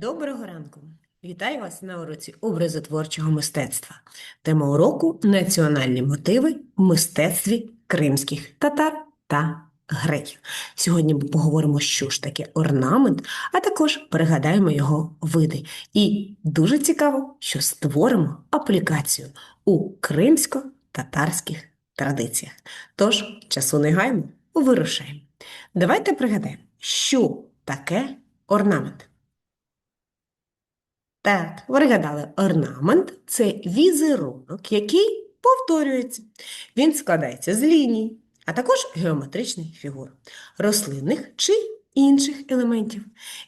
Доброго ранку! Вітаю вас на уроці образотворчого мистецтва. Тема уроку Національні мотиви в мистецтві кримських татар та греків. Сьогодні ми поговоримо, що ж таке орнамент, а також пригадаємо його види. І дуже цікаво, що створимо аплікацію у кримсько-татарських традиціях. Тож, часу не гаймо, вирушаємо. Давайте пригадаємо, що таке орнамент. Так, ви пригадали, орнамент це візерунок, який повторюється. Він складається з ліній, а також геометричних фігур, рослинних чи інших елементів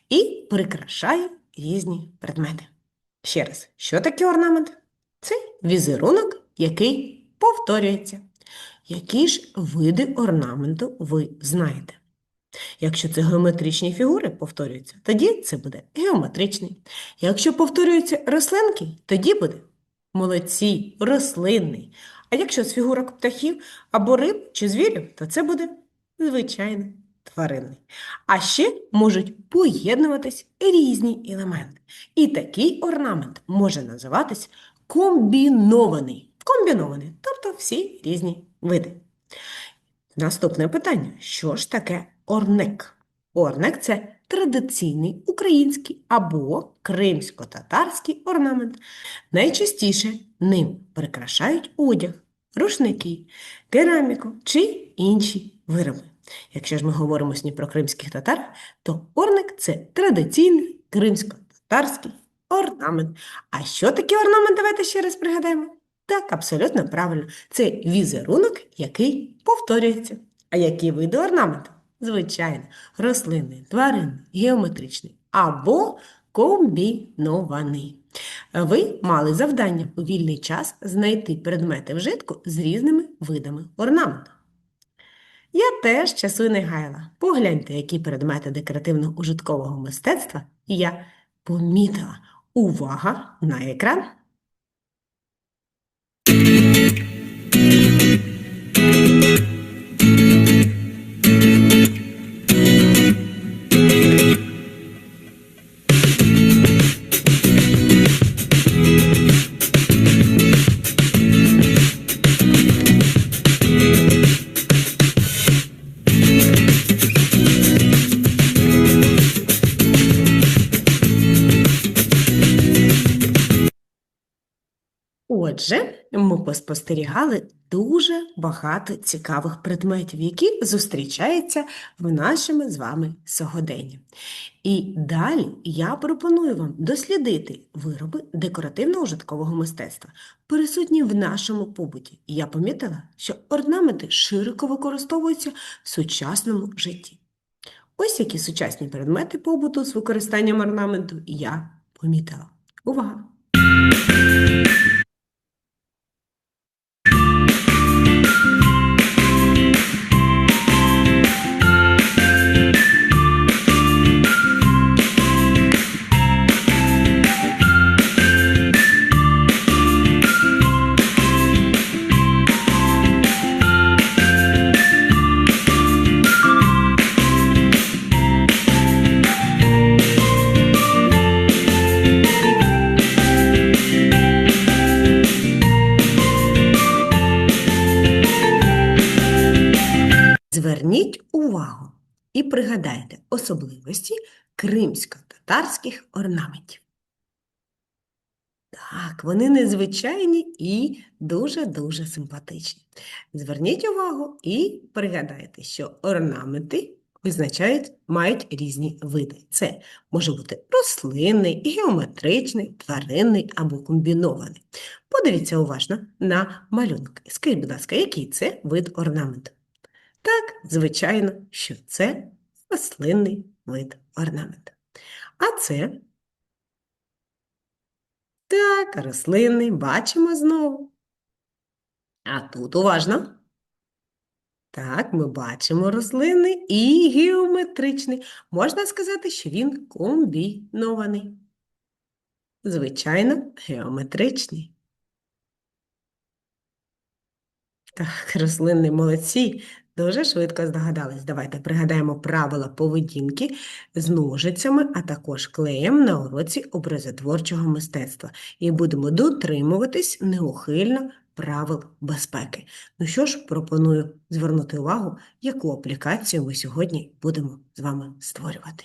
і прикрашає різні предмети. Ще раз, що таке орнамент? Це візерунок, який повторюється. Які ж види орнаменту ви знаєте? Якщо це геометричні фігури повторюються, тоді це буде геометричний. Якщо повторюються рослинки, тоді буде молодці, рослинний. А якщо з фігурок птахів або риб чи звірів, то це буде звичайний тваринний. А ще можуть поєднуватись різні елементи. І такий орнамент може називатись комбінований. Комбінований, тобто всі різні види. Наступне питання: що ж таке орник? Орник це традиційний український або кримсько-татарський орнамент. Найчастіше ним прикрашають одяг, рушники, кераміку чи інші вироби. Якщо ж ми говоримо сьогодні про кримських татар, то орник це традиційний кримсько-татарський орнамент. А що таке орнамент? Давайте ще раз пригадаємо. Так, абсолютно правильно. Це візерунок, який повторюється. А які види орнаменту? Звичайно, рослинний, тваринний, геометричний або комбінований. Ви мали завдання у вільний час знайти предмети вжитку з різними видами орнаменту. Я теж часу не гаяла. Погляньте, які предмети декоративно-ужиткового мистецтва я помітила. Увага на екран! Отже, ми поспостерігали дуже багато цікавих предметів, які зустрічаються в нашому з вами сьогоденні. І далі я пропоную вам дослідити вироби декоративно-ужиткового мистецтва, присутні в нашому побуті. І я помітила, що орнаменти широко використовуються в сучасному житті. Ось які сучасні предмети побуту з використанням орнаменту я помітила. Увага! Зверніть увагу і пригадайте особливості кримсько-татарських орнаментів. Так, вони незвичайні і дуже-дуже симпатичні. Зверніть увагу і пригадайте, що орнаменти визначають, мають різні види. Це може бути рослинний, геометричний, тваринний або комбінований. Подивіться уважно на малюнки. Скажіть, будь ласка, який це вид орнаменту? Так, звичайно, що це рослинний вид орнаменту. А це так, рослинний, бачимо знову. А тут уважно. Так, ми бачимо рослинний і геометричний. Можна сказати, що він комбінований. Звичайно, геометричний. Так, рослинний молодці. Дуже швидко здогадались. Давайте пригадаємо правила поведінки з ножицями, а також клеєм на уроці образотворчого мистецтва. І будемо дотримуватись неухильно правил безпеки. Ну що ж, пропоную звернути увагу, яку аплікацію ми сьогодні будемо з вами створювати.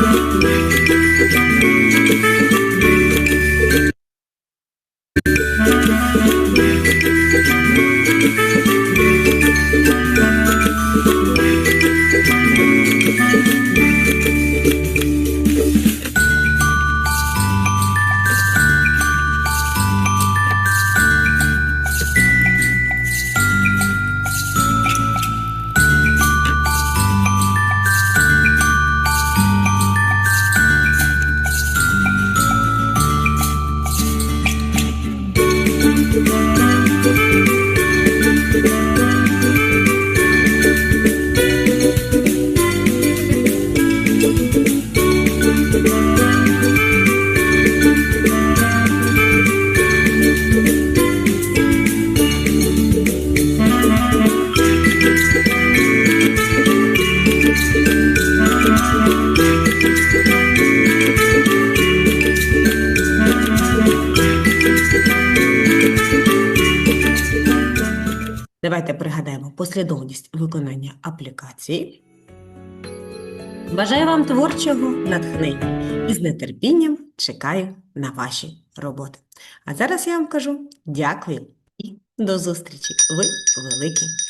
Давайте пригадаємо послідовність виконання аплікації. Бажаю вам творчого натхнення і з нетерпінням чекаю на ваші роботи. А зараз я вам кажу дякую і до зустрічі. Ви великі